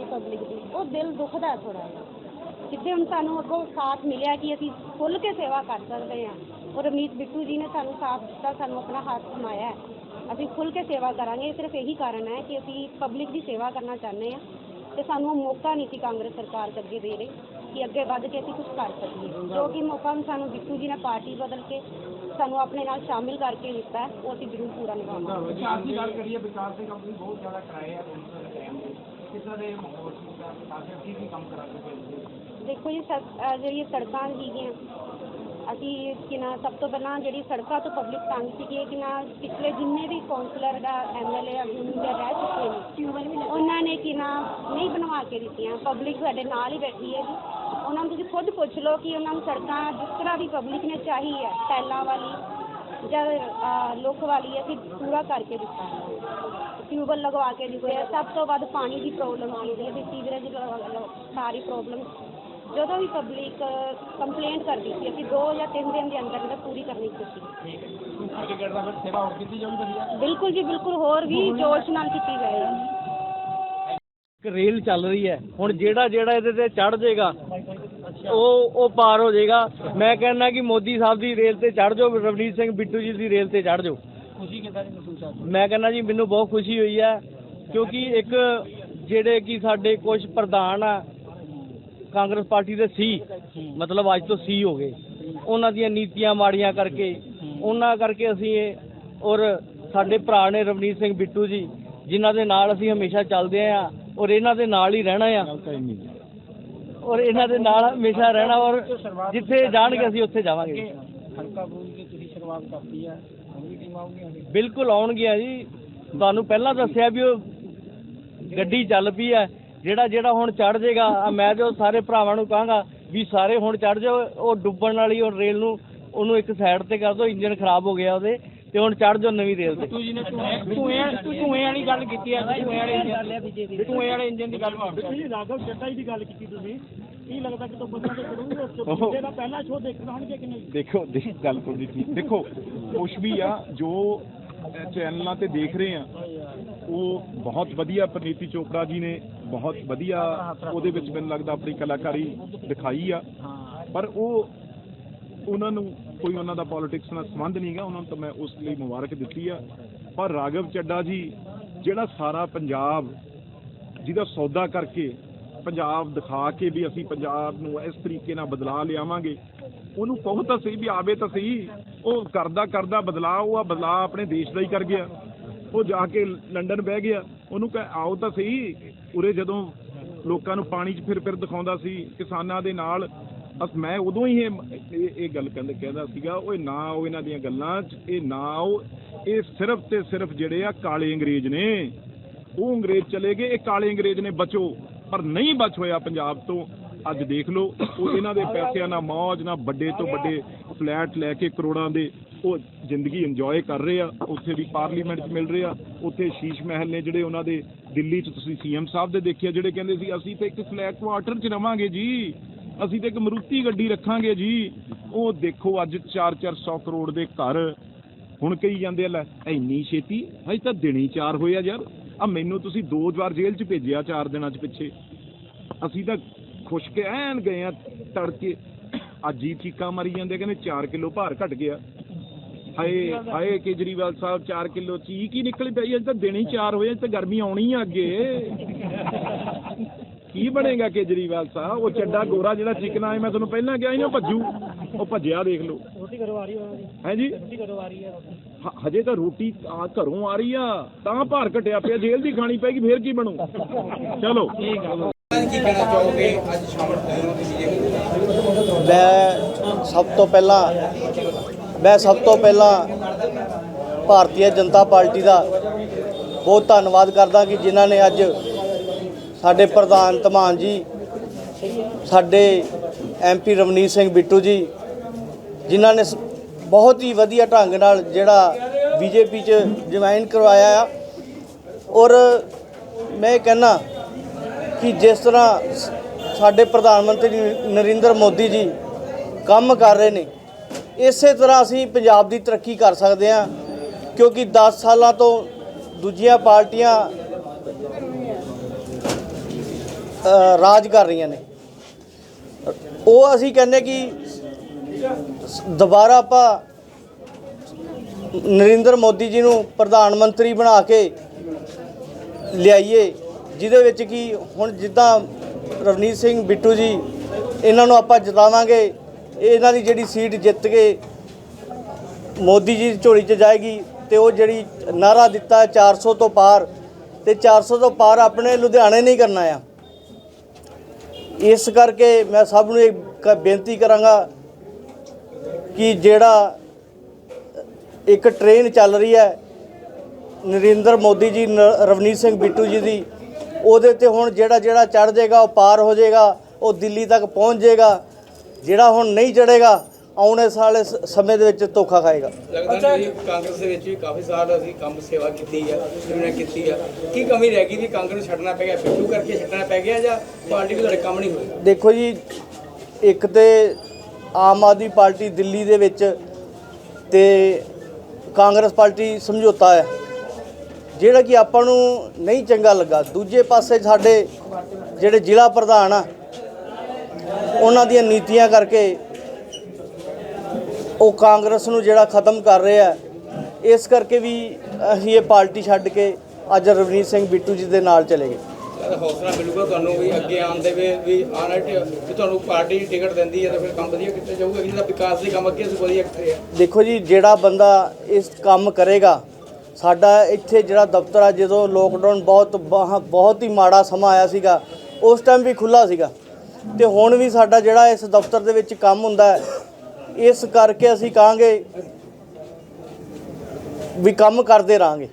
ਸੀ public ਦੀ। ਉਹ ਦਿਲ ਦੁਖਦਾ ਥੋੜਾ ਜਿਹਾ। ਜਿੱਥੇ ਹੁਣ ਸਾਨੂੰ ਅੱਗੋਂ ਸਾਥ ਮਿਲਿਆ ਕਿ ਅਸੀਂ ਖੁੱਲ ਕੇ ਸੇਵਾ ਕਰ ਸਕਦੇ ਹਾਂ, ਔਰ ਰਮਨੀਤ ਬਿੱਟੂ ਜੀ ਨੇ ਸਾਨੂੰ ਸਾਥ ਦਿੱਤਾ, ਸਾਨੂੰ ਆਪਣਾ ਹੱਥ ਸਮਾਇਆ ਅਸੀਂ ਖੁੱਲ ਕੇ ਸੇਵਾ ਕਰਾਂਗੇ। ਸਿਰਫ ਇਹੀ ਕਾਰਨ ਹੈ ਕਿ ਅਸੀਂ ਪਬਲਿਕ ਦੀ ਸੇਵਾ ਕਰਨਾ ਚਾਹੁੰਦੇ ਹਾਂ ਤੇ ਸਾਨੂੰ ਮੌਕਾ ਨਹੀਂ ਸੀ ਕਾਂਗਰਸ ਸਰਕਾਰ ਅੱਗੇ ਦੇ ਰਹੀ ਕਿ ਅੱਗੇ ਵੱਧ ਕੇ ਅਸੀਂ ਕੁਝ ਕਰ ਸਕੀਏ। ਜੋ ਕਿ ਮੌਕਾ ਹੁਣ ਸਾਨੂੰ ਬਿੱਟੂ ਜੀ ਨੇ ਪਾਰਟੀ ਬਦਲ ਕੇ ਸਾਨੂੰ ਆਪਣੇ ਨਾਲ ਸ਼ਾਮਿਲ ਕਰਕੇ ਦਿੱਤਾ ਉਹ ਅਸੀਂ ਜ਼ਰੂਰ ਪੂਰਾ ਨਿਭਾਵਾਂਗੇ। ਵਿਕਾਸ ਦੀ ਗੱਲ ਕਰੀਏ, ਵਿਕਾਸ ਦੇ ਕੰਮ ਬਹੁਤ ਜ਼ਿਆਦਾ ਕਰਾਏ ਆ ਦੇਖੋ ਜੀ ਸੜ- ਅਹ ਜਿਹੜੀਆਂ ਸੜਕਾਂ ਸੀਗੀਆਂ ਅਸੀਂ ਕਿ ਨਾ ਸਭ ਤੋਂ ਪਹਿਲਾਂ ਜਿਹੜੀ ਸੜਕਾਂ ਤੋਂ ਪਬਲਿਕ ਤੰਗ ਸੀਗੀ ਕਿ ਨਾ ਪਿਛਲੇ ਜਿੰਨੇ ਵੀ ਕੌਂਸਲਰ ਦਾ ਐਮਐਲਏ ਆ ਹੁੰਦੇ ਰਹਿ ਚੁੱਕੇ ਨੇ। ਉਹਨਾਂ ਨੇ ਕਿ ਨਾ ਨਹੀਂ ਬਣਵਾ ਕੇ ਦਿੱਤੀਆਂ ਪਬਲਿਕ ਸਾਡੇ ਨਾਲ ਹੀ ਬੈਠੀ ਹੈ ਜੀ। ਉਹਨਾਂ ਨੂੰ ਤੁਸੀਂ ਖੁਦ ਪੁੱਛ ਲਓ ਕਿ ਉਹਨਾਂ ਨੂੰ ਸੜਕਾਂ ਜਿਸ ਤਰ੍ਹਾਂ ਦੀ ਪਬਲਿਕ ਨੇ ਚਾਹੀ ਹੈ ਟੈਲਾਂ ਵਾਲੀ ਜਾਂ ਅਹ, ਲੁੱਕ ਵਾਲੀ ਅਸੀਂ ਪੂਰਾ ਕਰਕੇ ਦਿੱਤਾ। ਹੈ ਟਿਊਬਲ ਲਗਵਾ ਕੇ ਦਿੱਤੇ ਆ ਸਭ ਤੋਂ ਵੱਧ ਪਾਣੀ ਦੀ ਪ੍ਰੋਬਲਮ ਆਉਂਦੀ ਹੈ ਤੇ ਸੀਵਰੇਜ ਲ- ਸਾਰੀ ਪ੍ਰੋਬਲਮ ਜਦੋਂ ਵੀ ਪਬਲਿਕ ਕੰਪਲੇਂਟ ਕਰਦੀ ਸੀ ਅਸੀਂ 2 ਜਾਂ 3 ਦਿਨ ਦੇ ਅੰਦਰ ਅੰਦਰ ਪੂਰੀ ਕਰਨੀ ਸੀ। ਠੀਕ ਹੈ। ਅੱਗੇ ਕਰਦਾ ਫਿਰ ਸੇਵਾ ਹੋਰ ਕੀਤੀ ਜਾਊਗੀ ਵਧੀਆ। ਬਿਲਕੁਲ ਜੀ ਬਿਲਕੁਲ ਹੋਰ ਵੀ ਜੋਸ਼ ਨਾਲ ਕੀਤੀ ਜਾਏਗੀ। ਇੱਕ ਰੇਲ ਚੱਲ ਰਹੀ ਹੈ। ਹੁਣ ਜਿਹੜਾ ਜਿਹੜਾ ਇਹਦੇ ਤੇ ਚੜ ਜਾਏਗਾ ਉਹ ਉਹ ਪਾਰ ਹੋ ਜਾਏਗਾ। ਮੈਂ ਕਹਿੰਦਾ ਕਿ ਮੋਦੀ ਸਾਹਿਬ ਦੀ ਰੇਲ ਤੇ ਚੜ ਜਾਓ ਰਵਨੀਤ ਸਿੰਘ ਬਿੱਟੂ ਜੀ ਦੀ ਰੇਲ ਤੇ ਚੜ ਜਾਓ। ਖੁਸ਼ੀ ਕਿੱਦਾਂ ਦੀ ਮਹਿਸੂਸ ਆ ਮੈਂ ਕਹਿੰਦਾ ਜੀ ਮੈਨੂੰ ਬਹੁਤ ਖੁਸ਼ੀ ਹੋਈ ਹੈ ਕਿਉਂਕਿ ਇੱਕ ਜਿਹੜੇ ਕਿ ਸਾਡੇ ਕੁਝ ਪ੍ਰਧਾਨ ਆ ਕਾਂਗਰਸ ਪਾਰਟੀ ਦੇ ਸੀ ਮਤਲਬ ਅੱਜ ਤੋਂ ਸੀ ਹੋ ਗਏ। ਉਹਨਾਂ ਦੀਆਂ ਨੀਤੀਆਂ ਮਾੜੀਆਂ ਕਰਕੇ ਉਹਨਾਂ ਕਰਕੇ ਅਸੀਂ ਇਹ ਔਰ ਸਾਡੇ ਭਰਾ ਨੇ ਰਵਨੀਤ ਸਿੰਘ ਬਿੱਟੂ ਜੀ ਜਿਨ੍ਹਾਂ ਦੇ ਨਾਲ ਅਸੀਂ ਹਮੇਸ਼ਾ ਚੱਲਦੇ ਆਂ ਔਰ ਇਹਨਾਂ ਦੇ ਨਾਲ ਹੀ ਰਹਿਣਾ ਆ। ਔਰ ਇਹਨਾਂ ਦੇ ਨਾਲ ਹਮੇਸ਼ਾ ਰਹਿਣਾ ਔਰ ਜਿੱਥੇ ਜਾਣਗੇ ਅਸੀਂ ਉੱਥੇ ਜਾਵਾਂਗੇ। ਹਲਕਾ ਬੂਝ ਕੇ ਤੁਸੀਂ ਸ਼ੁਰੂਆਤ ਕਰਤੀ ਵੀ ਟੀਮ ਬਿਲਕੁਲ ਆਉਣਗੀਆਂ ਜੀ। ਤੁਹਾਨੂੰ ਪਹਿਲਾਂ ਦੱਸਿਆ ਵੀ ਉਹ ਗੱਡੀ ਚੱਲ ਪਈ ਹੈ। ਜਿਹੜਾ ਜਿਹੜਾ ਹੁਣ ਚੜ ਜਾਏਗਾ ਆਹ ਮੈਂ ਤੇ ਉਹ ਸਾਰੇ ਭਰਾਵਾਂ ਨੂੰ ਕਹਾਂਗਾ ਵੀ ਸਾਰੇ ਹੁਣ ਚੜ ਜਾਓ ਉਹ ਡੁੱਬਣ ਵਾਲੀ ਉਹ ਰੇਲ ਨੂੰ ਉਹਨੂੰ ਇੱਕ ਸਾਈਡ ਤੇ ਕਰ ਦਿਓ ਇੰਜਨ ਖਰਾਬ ਹੋ ਗਿਆ ਉਹਦੇ ਤੇ ਹੁਣ ਚੜ ਜਾਓ ਨਵੀਂ ਰੇਲ ਤੇ। ਬਿੱਟੂ ਜੀ ਨੇ ਧੂਏ ਧੂਏ ਧੂਏ ਵਾਲੀ ਗੱਲ ਕੀਤੀ ਹੈ ਧੂਏ ਵਾਲੇ ਇੰਜਨ ਧੂਏ ਵਾਲੇ ਇੰਜਨ ਦੀ ਗੱਲ ਜੀ ਰਾਘਵ ਚੱਡਾ ਜੀ ਦੀ ਗੱਲ ਕੀਤੀ ਤੁਸੀਂ। ਕੀ ਲੱਗਦਾ ਕਿ ਤੋਂ ਬੰਦਾ ਤੇ ਕਰੂਗੇ ਉਸ ਦਾ ਪਹਿਲਾ ਸ਼ੋਅ ਦੇਖਣਾ ਹੋਣਗੇ ਕਿ ਨਹੀਂ? ਦੇਖੋ ਦੇਖ ਗੱਲ ਤੋਂ ਜੀ ਠੀਕ। ਦੇਖੋ ਕੁਛ ਵੀ ਆ ਜੋ ਚੈਨਲਾਂ ਤੇ ਦੇਖ ਰਹੇ ਆ ਉਹ ਬਹੁਤ ਵਧੀਆ ਪ੍ਰਨੀਤੀ ਚੋਪੜਾ ਜੀ ਨੇ ਬਹੁਤ ਵਧੀਆ ਉਹਦੇ ਵਿੱਚ ਮੈਨੂੰ ਲੱਗਦਾ ਆਪਣੀ ਕਲਾਕਾਰੀ ਦਿਖਾਈ ਆ। ਪਰ ਉਹ ਉਹਨਾਂ ਨੂੰ ਕੋਈ ਉਹਨਾਂ ਦਾ ਪੋਲਿਟਿਕਸ ਨਾਲ ਸੰਬੰਧ ਨਹੀਂਗਾ ਉਹਨਾਂ ਨੂੰ ਤਾਂ ਮੈਂ ਉਸ ਲਈ ਮੁਬਾਰਕ ਦਿੱਤੀ ਆ। ਪਰ ਰਾਘਵ ਚੱਡਾ ਜੀ ਜਿਹੜਾ ਸਾਰਾ ਪੰਜਾਬ ਜਿਹਦਾ ਸੌਦਾ ਕਰਕੇ ਪੰਜਾਬ ਦਿਖਾ ਕੇ ਵੀ ਅਸੀਂ ਪੰਜਾਬ ਨੂੰ ਇਸ ਤਰੀਕੇ ਨਾਲ ਬਦਲਾ ਲਿਆਵਾਂਗੇ। ਉਹਨੂੰ ਕਹੋ ਤਾਂ ਸਹੀ ਵੀ ਆਵੇ ਤਾਂ ਸਹੀ, ਉਹ ਕਰਦਾ ਕਰਦਾ ਬਦਲਾਅ ਉਹ ਆ ਬਦਲਾ ਆਪਣੇ ਦੇਸ਼ ਦਾ ਹੀ ਕਰ ਗਿਆ। ਉਹ ਜਾ ਕੇ ਲੰਡਨ ਬਹਿ ਗਿਆ। ਉਹਨੂੰ ਕਹ, ਆਓ ਤਾਂ ਸਹੀ। ਉਰੇ ਜਦੋਂ ਲੋਕਾਂ ਨੂੰ ਪਾਣੀ 'ਚ ਫਿਰ ਫਿਰ ਦਿਖਾਉਂਦਾ ਸੀ ਕਿਸਾਨਾਂ ਦੇ ਨਾਲ ਅਸ ਮੈਂ ਉਦੋਂ ਹੀ ਇਹ ਇਹ ਗੱਲ ਕਹਿੰਦਾ ਕਹਿੰਦਾ ਸੀਗਾ, ਓਏ ਨਾ ਆਓ ਇਹਨਾਂ ਦੀਆਂ ਗੱਲਾਂ 'ਚ, ਇਹ ਨਾ ਆਓ। ਇਹ ਸਿਰਫ ਤੇ ਸਿਰਫ ਜਿਹੜੇ ਆ ਕਾਲੇ ਅੰਗਰੇਜ਼ ਨੇ। ਉਹ ਅੰਗਰੇਜ਼ ਚਲੇ ਗਏ, ਇਹ ਕਾਲੇ ਅੰਗਰੇਜ਼ ਨੇ ਬਚੋ। ਪਰ ਨਹੀਂ ਬਚ ਹੋਇਆ ਪੰਜਾਬ ਤੋਂ, ਅੱਜ ਦੇਖ ਲਓ, ਉਹ ਇਹਨਾਂ ਦੇ ਪੈਸਿਆਂ ਨਾਲ ਮੌਜ ਨਾਲ ਵੱਡੇ ਤੋਂ ਵੱਡੇ ਫਲੈਟ ਲੈ ਕੇ ਕਰੋੜਾਂ ਦੇ ਉਹ ਜ਼ਿੰਦਗੀ ਇੰਜੋਏ ਕਰ ਰਹੇ ਆ, ਉੱਥੇ ਵੀ ਪਾਰਲੀਮੈਂਟ 'ਚ ਮਿਲ ਰਹੇ ਆ, ਉੱਥੇ ਸ਼ੀਸ਼ ਮਹਿਲ ਨੇ ਜਿਹੜੇ ਉਹਨਾਂ ਦੇ ਦਿੱਲੀ 'ਚ ਤੁਸੀਂ ਸੀਐਮ ਸਾਹਿਬ ਦੇ ਦੇਖਿਆ, ਜਿਹੜੇ ਕਹਿੰਦੇ ਸੀ, ਅਸੀਂ ਤਾਂ ਇੱਕ ਫਲੈਟ ਕੁਆਟਰ 'ਚ ਰਵਾਂਗੇ ਜੀ, ਅਸੀਂ ਤਾਂ ਇੱਕ ਮਰੂਤੀ ਗੱਡੀ ਰੱਖਾਂਗੇ ਜੀ। ਉਹ ਦੇਖੋ, ਅੱਜ 4-400 ਕਰੋੜ ਦੇ ਘਰ ਹੁਣ ਕਹੀ ਜਾਂਦੇ ਆ, ਲੈ, ਇੰਨੀ ਛੇਤੀ? ਹਜੇ ਤਾਂ ਦਿਨੀ ਚਾਰ ਹੋਏ ਆ ਯਾਰ ਆ ਮੈਨੂੰ ਤੁਸੀਂ ਦੋ ਵਾਰ ਜੇਲ੍ਹ 'ਚ ਭੇਜਿਆ ਚਾਰ ਦਿਨਾਂ 'ਚ ਪਿੱਛੇ। ਅਸੀਂ ਤਾਂ ਖੁਸ਼ ਕੇ ਐਨ ਗਏ ਆ ਤੜਕੇ। ਅੱਜ ਹੀ ਚੀਕਾਂ ਮਾਰੀ ਜਾਂਦੇ ਕਹਿੰਦੇ 4 ਕਿਲੋ ਭਾਰ ਘਟ ਗਿਆ। ਹਾਏ ਹਾਏ ਕੇਜਰੀਵਾਲ ਸਾਹਿਬ 4 ਕਿਲੋ ਚੀਕ ਹੀ ਨਿਕਲ ਪਈ ਅੱਜ ਤਾਂ ਦਿਨ ਹੀ 4 ਹੋਏ ਅੱਜ ਤਾਂ ਗਰਮੀ ਆਉਣੀ ਆ ਅੱਗੇ। ਕੀ ਬਣੇਗਾ ਕੇਜਰੀਵਾਲ ਸਾਹਿਬ? ਉਹ ਚੱਡਾ ਗੋਰਾ ਜਿਹੜਾ ਚਿਕਨਾ ਹੈ, ਮੈਂ ਤੁਹਾਨੂੰ ਪਹਿਲਾਂ ਕਿਹਾ ਸੀ ਨਾ ਭੱਜੂ। ਉਹ ਭੱਜਿਆ ਦੇਖ ਲਓ। ਰੋਟੀ ਕਰੋ ਆ ਰਹੀ ਹੈ ਹੈ ਜੀ? ਰੋਟੀ ਕਰੋ ਆ। ਰਹੀ ਹੈ ਹ- ਹਜੇ ਤਾਂ ਰੋਟੀ ਆ ਘਰੋਂ ਆ ਰਹੀ ਆ ਤਾਂ ਭਾਰ ਘਟਿਆ ਪਿਆ ਜੇਲ੍ਹ ਦੀ ਖਾਣੀ ਪੈਗੀ ਫੇਰ ਕੀ ਬਣੂ? ਚਲੋ। ਮੈਂ ਸਭ ਤੋਂ ਪਹਿਲਾਂ ਮੈਂ ਸਭ ਤੋਂ ਪਹਿਲਾਂ ਭਾਰਤੀ ਜਨਤਾ ਪਾਰਟੀ ਦਾ ਬਹੁਤ ਧੰਨਵਾਦ ਕਰਦਾ ਕਿ ਜਿਨ੍ਹਾਂ ਨੇ ਅੱਜ ਸਾਡੇ ਪ੍ਰਧਾਨ ਧਮਾਨ ਜੀ ਸਾਡੇ ਐਮਪੀ ਰਵਨੀਤ ਸਿੰਘ ਬਿੱਟੂ ਜੀ ਜਿਨ੍ਹਾਂ ਨੇ ਸ- ਬਹੁਤ ਹੀ ਵਧੀਆ ਢੰਗ ਨਾਲ ਜਿਹੜਾ ਬੀਜੇਪੀ 'ਚ ਜੁਆਇਨ ਕਰਵਾਇਆ ਆ। ਔਰ ਮੈਂ ਇਹ ਕਹਿਣਾ ਕਿ ਜਿਸ ਤਰ੍ਹਾਂ ਸ- ਸਾਡੇ ਪ੍ਰਧਾਨ ਮੰਤਰੀ ਨਰਿੰਦਰ ਮੋਦੀ ਜੀ ਕੰਮ ਕਰ ਰਹੇ ਨੇ, ਇਸੇ ਤਰ੍ਹਾਂ ਅਸੀਂ ਪੰਜਾਬ ਦੀ ਤਰੱਕੀ ਕਰ ਸਕਦੇ ਹਾਂ, ਕਿਉਂਕਿ 10 ਸਾਲਾਂ ਤੋਂ ਦੂਜੀਆਂ ਪਾਰਟੀਆਂ ਰਾਜ ਕਰ ਰਹੀਆਂ ਨੇ। ਉਹ ਅਸੀਂ ਕਹਿੰਦੇ ਕਿ ਦੁਬਾਰਾ ਆਪਾਂ ਨਰਿੰਦਰ ਮੋਦੀ ਜੀ ਨੂੰ ਪ੍ਰਧਾਨ ਮੰਤਰੀ ਬਣਾ ਕੇ ਲਿਆਈਏ, ਜਿਹਦੇ ਵਿੱਚ ਕਿ ਹੁਣ ਜਿੱਦਾਂ ਰਵਨੀਤ ਸਿੰਘ ਬਿੱਟੂ ਜੀ, ਇਹਨਾਂ ਨੂੰ ਆਪਾਂ ਜਿਤਾਵਾਂਗੇ, ਇਹਨਾਂ ਦੀ ਜਿਹੜੀ ਸੀਟ ਜਿੱਤ ਕੇ ਮੋਦੀ ਜੀ ਦੀ ਝੋਲੀ 'ਚ ਜਾਏਗੀ ਤੇ ਉਹ ਜਿਹੜੀ ਨਾਰਾ ਦਿੱਤਾ ਹੈ 400 ਤੋਂ ਪਾਰ, ਤੇ 400 ਤੋਂ ਪਾਰ ਆਪਣੇ ਲੁਧਿਆਣੇ ਨਹੀਂ ਕਰਨਾ ਆ। ਇਸ ਕਰਕੇ ਮੈਂ ਸਭ ਨੂੰ ਇਹ ਕ- ਬੇਨਤੀ ਕਰਾਂਗਾ ਕਿ ਜਿਹੜਾ ਇੱਕ ਟ੍ਰੇਨ ਚੱਲ ਰਹੀ ਹੈ ਨਰਿੰਦਰ ਮੋਦੀ ਜੀ ਨ- ਰਵਨੀਤ ਸਿੰਘ ਬਿੱਟੂ ਜੀ ਦੀ ਉਹਦੇ ਤੇ ਹੁਣ ਜਿਹੜਾ ਜਿਹੜਾ ਚੜ ਜਾਏਗਾ ਉਹ ਪਾਰ ਹੋ ਜਾਏਗਾ ਉਹ ਦਿੱਲੀ ਤੱਕ ਪਹੁੰਚ ਜਾਏਗਾ ਜਿਹੜਾ ਹੁਣ ਨਹੀਂ ਚੜੇਗਾ ਆਉਣੇ ਸਾਲੇ ਸ- ਸਮੇਂ ਦੇ ਵਿੱਚ ਧੋਖਾ ਖਾਏਗਾ। ਲੱਗਦਾ ਵੀ ਕਾਂਗਰਸ ਦੇ ਵਿੱਚ ਵੀ ਕਾਫੀ ਸਾਲ ਅਸੀਂ ਕੰਮ ਸੇਵਾ ਕੀਤੀ ਆ ਜਿਵੇਂ ਕੀਤੀ ਆ। ਕੀ ਕਮੀ ਰਹਿ ਗਈ ਵੀ ਕਾਂਗਰਸ ਨੂੰ ਛੱਡਣਾ ਪੈ ਗਿਆ ਬਿੱਟੂ ਕਰਕੇ ਛੱਡਣਾ ਪੈ ਗਿਆ ਜਾਂ ਪਾਰਟੀ ਵੀ ਤੁਹਾਡੇ ਕੰਮ ਨਹੀਂ ਹੋਏ ਦੇਖੋ ਜੀ ਇੱਕ ਤੇ ਆਮ ਆਦਮੀ ਪਾਰਟੀ ਦਿੱਲੀ ਦੇ ਵਿੱਚ ਤੇ ਕਾਂਗਰਸ ਪਾਰਟੀ ਸਮਝੌਤਾ ਹੈ। ਜਿਹੜਾ ਕਿ ਆਪਾਂ ਨੂੰ ਨਹੀਂ ਚੰਗਾ ਲੱਗਾ। ਦੂਜੇ ਪਾਸੇ ਸਾਡੇ ਜਿਹੜੇ ਜ਼ਿਲ੍ਹਾ ਪ੍ਰਧਾਨ ਆ, ਉਹਨਾਂ ਦੀਆਂ ਨੀਤੀਆਂ ਕਰਕੇ ਉਹ ਕਾਂਗਰਸ ਨੂੰ ਜਿਹੜਾ ਖਤਮ ਕਰ ਰਿਹਾ ਇਸ ਕਰਕੇ ਵੀ ਅਸੀਂ ਇਹ ਪਾਰਟੀ ਛੱਡ ਕੇ ਅੱਜ ਰਵਨੀਤ ਸਿੰਘ ਬਿੱਟੂ ਜੀ ਦੇ ਨਾਲ ਚਲੇ ਗਏ। ਹੌਸਲਾ ਮਿਲੂਗਾ ਤੁਹਾਨੂੰ ਵੀ ਅੱਗੇ ਆਉਣ ਦੇ ਵੀ ਵੀ ਆਉਣ ਵਾਲੇ ਟ- ਤੁਹਾਨੂੰ ਪਾਰਟੀ ਟਿਕਟ ਦਿੰਦੀ ਹੈ ਤਾਂ ਫਿਰ ਕੰਮ ਵਧੀਆ ਕੀਤਾ ਜਾਊਗਾ ਜਿਹਦਾ ਵਿਕਾਸ ਦੇ ਕੰਮ ਅੱਗੇ ਅਸੀਂ ਵਧੀਆ ਕਰੇ ਦੇਖੋ ਜੀ, ਜਿਹੜਾ ਬੰਦਾ ਇਸ ਕੰਮ ਕਰੇਗਾ, ਸਾਡਾ ਇੱਥੇ ਜਿਹੜਾ ਦਫ਼ਤਰ ਆ, ਜਦੋਂ ਲੋਕਡਾਊਨ ਬਹੁਤ ਬਾਹ- ਬਹੁਤ ਹੀ ਮਾੜਾ ਸਮਾਂ ਆਇਆ ਸੀਗਾ, ਉਸ ਟਾਈਮ ਵੀ ਖੁੱਲਾ ਸੀਗਾ। ਤੇ ਹੁਣ ਵੀ ਸਾਡਾ ਜਿਹੜਾ ਇਸ ਦਫ਼ਤਰ ਦੇ ਵਿੱਚ ਕੰਮ ਹੁੰਦਾ ਇਸ ਕਰਕੇ ਅਸੀਂ ਕਹਾਂਗੇ ਵੀ ਕੰਮ ਕਰਦੇ ਰਾਂਗੇ